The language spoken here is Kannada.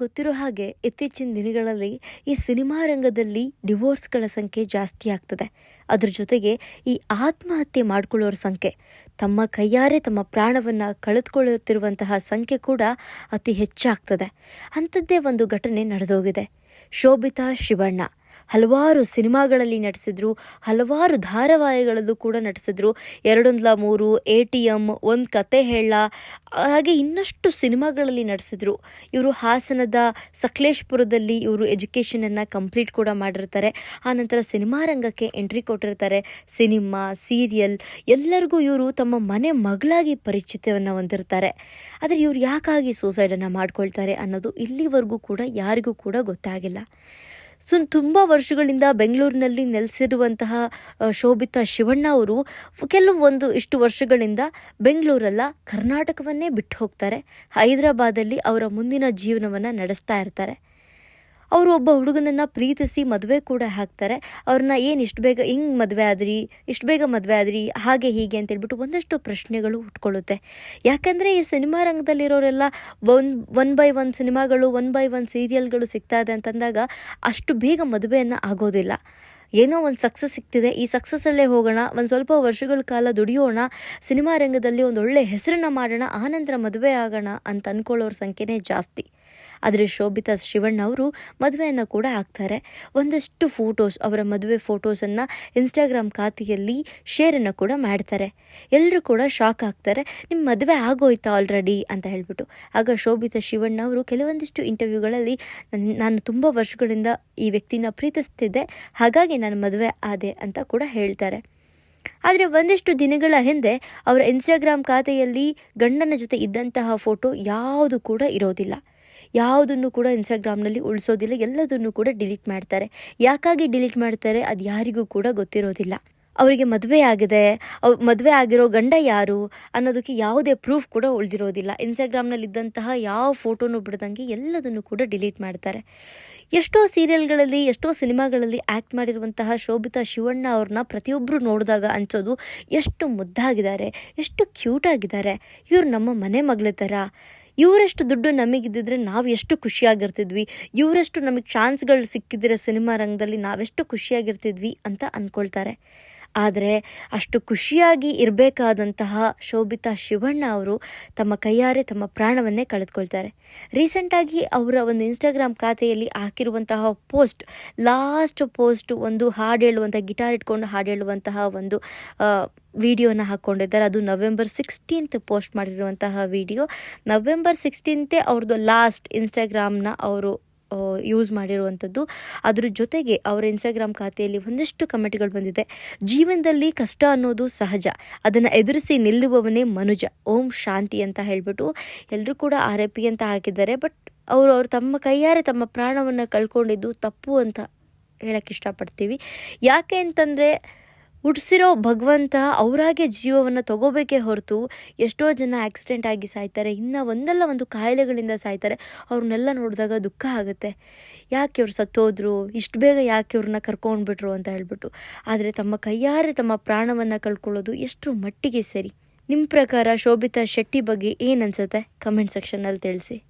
ಗೊತ್ತಿರೋ ಹಾಗೆ ಇತ್ತೀಚಿನ ದಿನಗಳಲ್ಲಿ ಈ ಸಿನಿಮಾ ರಂಗದಲ್ಲಿ ಡಿವೋರ್ಸ್ಗಳ ಸಂಖ್ಯೆ ಜಾಸ್ತಿ ಆಗ್ತದೆ. ಅದ್ರ ಜೊತೆಗೆ ಈ ಆತ್ಮಹತ್ಯೆ ಮಾಡ್ಕೊಳ್ಳೋರ ಸಂಖ್ಯೆ, ತಮ್ಮ ಕೈಯಾರೆ ತಮ್ಮ ಪ್ರಾಣವನ್ನು ಕಳೆದುಕೊಳ್ಳುತ್ತಿರುವಂತಹ ಸಂಖ್ಯೆ ಕೂಡ ಅತಿ ಹೆಚ್ಚಾಗ್ತದೆ. ಅಂಥದ್ದೇ ಒಂದು ಘಟನೆ ನಡೆದೋಗಿದೆ. ಶೋಭಿತಾ ಶಿವಣ್ಣ. ಹಲವಾರು ಸಿನಿಮಾಗಳಲ್ಲಿ ನಟಿಸಿದ್ರು, ಹಲವಾರು ಧಾರಾವಾಹಿಗಳಲ್ಲೂ ಕೂಡ ನಟಿಸಿದ್ರು. ಎರಡೊಂದ್ಲ ಮೂರು, ಎ ಟಿ ಎಂ ಒಂದು ಕತೆ ಹೇಳ, ಹಾಗೆ ಇನ್ನಷ್ಟು ಸಿನಿಮಾಗಳಲ್ಲಿ ನಟಿಸಿದ್ರು. ಇವರು ಹಾಸನದ ಸಕಲೇಶ್ಪುರದಲ್ಲಿ ಇವರು ಎಜುಕೇಷನನ್ನು ಕಂಪ್ಲೀಟ್ ಕೂಡ ಮಾಡಿರ್ತಾರೆ. ಆನಂತರ ಸಿನಿಮಾ ರಂಗಕ್ಕೆ ಎಂಟ್ರಿ ಕೊಟ್ಟಿರ್ತಾರೆ. ಸಿನಿಮಾ, ಸೀರಿಯಲ್, ಎಲ್ಲರಿಗೂ ಇವರು ತಮ್ಮ ಮನೆ ಮಗಳಾಗಿ ಪರಿಚಿತವನ್ನು ಹೊಂದಿರ್ತಾರೆ. ಆದರೆ ಇವರು ಯಾಕಾಗಿ ಸೂಸೈಡನ್ನು ಮಾಡ್ಕೊಳ್ತಾರೆ ಅನ್ನೋದು ಇಲ್ಲಿವರೆಗೂ ಕೂಡ ಯಾರಿಗೂ ಕೂಡ ಗೊತ್ತಾಗಿಲ್ಲ. ಸೊ ತುಂಬ ವರ್ಷಗಳಿಂದ ಬೆಂಗಳೂರಿನಲ್ಲಿ ನೆಲೆಸಿರುವಂತಹ ಶೋಭಿತಾ ಶಿವಣ್ಣ ಅವರು ಕೆಲವೊಂದು ಇಷ್ಟು ವರ್ಷಗಳಿಂದ ಬೆಂಗಳೂರಲ್ಲ, ಕರ್ನಾಟಕವನ್ನೇ ಬಿಟ್ಟು ಹೋಗ್ತಾರೆ. ಹೈದರಾಬಾದಲ್ಲಿ ಅವರ ಮುಂದಿನ ಜೀವನವನ್ನು ನಡೆಸ್ತಾ ಇರ್ತಾರೆ. ಅವರು ಒಬ್ಬ ಹುಡುಗನನ್ನು ಪ್ರೀತಿಸಿ ಮದುವೆ ಕೂಡ ಹಾಕ್ತಾರೆ. ಅವ್ರನ್ನ ಏನು ಇಷ್ಟು ಬೇಗ ಹಿಂಗೆ ಮದುವೆ ಆದ್ರಿ, ಇಷ್ಟು ಬೇಗ ಮದುವೆ ಆದ್ರಿ, ಹಾಗೆ ಹೀಗೆ ಅಂತೇಳ್ಬಿಟ್ಟು ಒಂದಷ್ಟು ಪ್ರಶ್ನೆಗಳು ಹುಟ್ಕೊಳ್ಳುತ್ತೆ ಯಾಕಂದರೆ ಈ ಸಿನಿಮಾ ರಂಗದಲ್ಲಿರೋರೆಲ್ಲ ಒನ್ ಒನ್ ಬೈ ಒನ್ ಸಿನಿಮಾಗಳು, ಒನ್ ಬೈ ಒನ್ ಸೀರಿಯಲ್ಗಳು ಸಿಗ್ತಾ ಇದೆ ಅಂತಂದಾಗ ಅಷ್ಟು ಬೇಗ ಮದುವೆಯನ್ನು ಆಗೋದಿಲ್ಲ. ಏನೋ ಒಂದು ಸಕ್ಸಸ್ ಸಿಗ್ತಿದೆ, ಈ ಸಕ್ಸಸ್ಸಲ್ಲೇ ಹೋಗೋಣ, ಒಂದು ಸ್ವಲ್ಪ ವರ್ಷಗಳ ಕಾಲ ದುಡಿಯೋಣ, ಸಿನಿಮಾ ರಂಗದಲ್ಲಿ ಒಂದು ಒಳ್ಳೆ ಹೆಸರನ್ನ ಮಾಡೋಣ, ಆನಂತರ ಮದುವೆ ಆಗೋಣ ಅಂತ ಅಂದ್ಕೊಳ್ಳೋರ ಸಂಖ್ಯೆನೇ ಜಾಸ್ತಿ. ಆದರೆ ಶೋಭಿತಾ ಶಿವಣ್ಣ ಅವರು ಮದುವೆಯನ್ನು ಕೂಡ ಹಾಕ್ತಾರೆ. ಒಂದಷ್ಟು ಫೋಟೋಸ್ ಅವರ ಮದುವೆ ಫೋಟೋಸನ್ನು ಇನ್ಸ್ಟಾಗ್ರಾಮ್ ಖಾತೆಯಲ್ಲಿ ಶೇರನ್ನು ಕೂಡ ಮಾಡ್ತಾರೆ. ಎಲ್ಲರೂ ಕೂಡ ಶಾಕ್ ಆಗ್ತಾರೆ. ನಿಮ್ಮ ಮದುವೆ ಆಗೋಯ್ತಾ ಆಲ್ರೆಡಿ ಅಂತ ಹೇಳ್ಬಿಟ್ಟು. ಆಗ ಶೋಭಿತಾ ಶಿವಣ್ಣ ಅವರು ಕೆಲವೊಂದಿಷ್ಟು ಇಂಟರ್ವ್ಯೂಗಳಲ್ಲಿ ನನ್- ತುಂಬ ವರ್ಷಗಳಿಂದ ಈ ವ್ಯಕ್ತಿನ ಪ್ರೀತಿಸ್ತಿದ್ದೆ. ಹಾಗಾಗಿ ನಾನು ಮದುವೆ ಆದೆ ಅಂತ ಕೂಡ ಹೇಳ್ತಾರೆ. ಆದರೆ ಒಂದಿಷ್ಟು ದಿನಗಳ ಹಿಂದೆ ಅವರ ಇನ್ಸ್ಟಾಗ್ರಾಮ್ ಖಾತೆಯಲ್ಲಿ ಗಂಡನ ಜೊತೆ ಇದ್ದಂತಹ ಫೋಟೋ ಯಾವುದು ಕೂಡ ಇರೋದಿಲ್ಲ. ಯಾವುದನ್ನು ಕೂಡ ಇನ್ಸ್ಟಾಗ್ರಾಮ್ನಲ್ಲಿ ಉಳಿಸೋದಿಲ್ಲ, ಎಲ್ಲದನ್ನು ಕೂಡ ಡಿಲೀಟ್ ಮಾಡ್ತಾರೆ. ಯಾಕಾಗಿ ಡಿಲೀಟ್ ಮಾಡ್ತಾರೆ ಅದು ಯಾರಿಗೂ ಕೂಡ ಗೊತ್ತಿರೋದಿಲ್ಲ. ಅವರಿಗೆ ಮದುವೆ ಆಗಿದೆ, ಅವ್ ಮದುವೆ ಆಗಿರೋ ಗಂಡ ಯಾರು ಅನ್ನೋದಕ್ಕೆ ಯಾವುದೇ ಪ್ರೂಫ್ ಕೂಡ ಉಳಿದಿರೋದಿಲ್ಲ. ಇನ್ಸ್ಟಾಗ್ರಾಮ್ನಲ್ಲಿ ಇದ್ದಂತಹ ಯಾವ ಫೋಟೋನು ಬಿಡ್ದಂಗೆ ಎಲ್ಲದನ್ನು ಕೂಡ ಡಿಲೀಟ್ ಮಾಡ್ತಾರೆ. ಎಷ್ಟೋ ಸೀರಿಯಲ್ಗಳಲ್ಲಿ, ಎಷ್ಟೋ ಸಿನಿಮಾಗಳಲ್ಲಿ ಆ್ಯಕ್ಟ್ ಮಾಡಿರುವಂತಹ ಶೋಭಿತಾ ಶಿವಣ್ಣ ಅವ್ರನ್ನ ಪ್ರತಿಯೊಬ್ಬರು ನೋಡಿದಾಗ ಅನ್ಸೋದು ಎಷ್ಟು ಮುದ್ದಾಗಿದ್ದಾರೆ, ಎಷ್ಟು ಕ್ಯೂಟ್ ಆಗಿದ್ದಾರೆ ಇವ್ರು ನಮ್ಮ ಮನೆ ಮಗಳ ಥರ ಇವರಷ್ಟು ದುಡ್ಡು ನಮಗಿದ್ದಿದ್ರೆ ನಾವು ಎಷ್ಟು ಖುಷಿಯಾಗಿರ್ತಿದ್ವಿ. ಇವರಷ್ಟು ನಮಗೆ ಚಾನ್ಸ್ಗಳು ಸಿಕ್ಕಿದ್ರೆ ಸಿನಿಮಾ ರಂಗದಲ್ಲಿ ನಾವೆಷ್ಟು ಖುಷಿಯಾಗಿರ್ತಿದ್ವಿ ಅಂತ ಅಂದ್ಕೊಳ್ತಾರೆ ಆದರೆ ಅಷ್ಟು ಖುಷಿಯಾಗಿ ಇರಬೇಕಾದಂತಹ ಶೋಭಿತಾ ಶಿವಣ್ಣ ಅವರು ತಮ್ಮ ಕೈಯಾರೆ ತಮ್ಮ ಪ್ರಾಣವನ್ನೇ ಕಳೆದುಕೊಳ್ತಾರೆ. ರೀಸೆಂಟಾಗಿ ಅವರ ಒಂದು ಇನ್ಸ್ಟಾಗ್ರಾಮ್ ಖಾತೆಯಲ್ಲಿ ಹಾಕಿರುವಂತಹ ಪೋಸ್ಟ್ ಲಾಸ್ಟ್ ಪೋಸ್ಟ್ ಒಂದು ಹಾಡು ಹೇಳುವಂಥ ಗಿಟಾರ್ ಇಟ್ಕೊಂಡು ಹಾಡು ಹೇಳುವಂತಹ ಒಂದು ವಿಡಿಯೋನ ಹಾಕ್ಕೊಂಡಿದ್ದಾರೆ ಅದು ನವೆಂಬರ್ ಸಿಕ್ಸ್ಟೀನ್ತ್ ಪೋಸ್ಟ್ ಮಾಡಿರುವಂತಹ ವಿಡಿಯೋ. ನವೆಂಬರ್ ಸಿಕ್ಸ್ಟೀನ್ತೇ ಅವ್ರದ್ದು ಲಾಸ್ಟ್ ಇನ್ಸ್ಟಾಗ್ರಾಮ್ನ ಅವರು ಯೂಸ್ ಮಾಡಿರುವಂಥದ್ದು. ಅದ್ರ ಜೊತೆಗೆ ಅವರ ಇನ್ಸ್ಟಾಗ್ರಾಮ್ ಖಾತೆಯಲ್ಲಿ ಒಂದಷ್ಟು ಕಮೆಂಟ್ಗಳು ಬಂದಿದೆ. ಜೀವನದಲ್ಲಿ ಕಷ್ಟ ಅನ್ನೋದು ಸಹಜ. ಅದನ್ನು ಎದುರಿಸಿ ನಿಲ್ಲುವವನೇ ಮನುಜ. ಓಂ ಶಾಂತಿ ಅಂತ ಹೇಳಿಬಿಟ್ಟು ಎಲ್ಲರೂ ಕೂಡ ಆರ್ ಪಿ ಅಂತ ಹಾಕಿದ್ದಾರೆ. ಬಟ್ ಅವರು ಅವರು ತಮ್ಮ ಕೈಯಾರೆ ತಮ್ಮ ಪ್ರಾಣವನ್ನು ಕಳ್ಕೊಂಡಿದ್ದು ತಪ್ಪು ಅಂತ ಹೇಳಕ್ಕೆ ಇಷ್ಟಪಡ್ತೀವಿ. ಯಾಕೆ ಅಂತಂದರೆ ಹುಟ್ಟಿಸಿರೋ ಭಗವಂತ ಅವರಾಗೆ ಜೀವವನ್ನು ತಗೋಬೇಕೇ ಹೊರತು ಎಷ್ಟೋ ಜನ ಆಕ್ಸಿಡೆಂಟ್ ಆಗಿ ಸಾಯ್ತಾರೆ, ಇನ್ನು ಒಂದಲ್ಲ ಒಂದು ಕಾಯಿಲೆಗಳಿಂದ ಸಾಯ್ತಾರೆ, ಅವ್ರನ್ನೆಲ್ಲ ನೋಡಿದಾಗ ದುಃಖ ಆಗುತ್ತೆ. ಯಾಕೆ ಇವ್ರು ಸತ್ತೋದ್ರು? ಇಷ್ಟು ಬೇಗ ಯಾಕೆ ಇವ್ರನ್ನ ಕರ್ಕೊಂಡ್ಬಿಟ್ರು ಅಂತ ಹೇಳ್ಬಿಟ್ಟು. ಆದರೆ ತಮ್ಮ ಕೈಯಾರೆ ತಮ್ಮ ಪ್ರಾಣವನ್ನು ಕಳ್ಕೊಳ್ಳೋದು ಎಷ್ಟು ಮಟ್ಟಿಗೆ ಸರಿ. ನಿಮ್ಮ ಪ್ರಕಾರ ಶೋಭಿತಾ ಶೆಟ್ಟಿ ಬಗ್ಗೆ ಏನು ಅನ್ಸುತ್ತೆ? ಕಮೆಂಟ್ ಸೆಕ್ಷನಲ್ಲಿ ತಿಳಿಸಿ.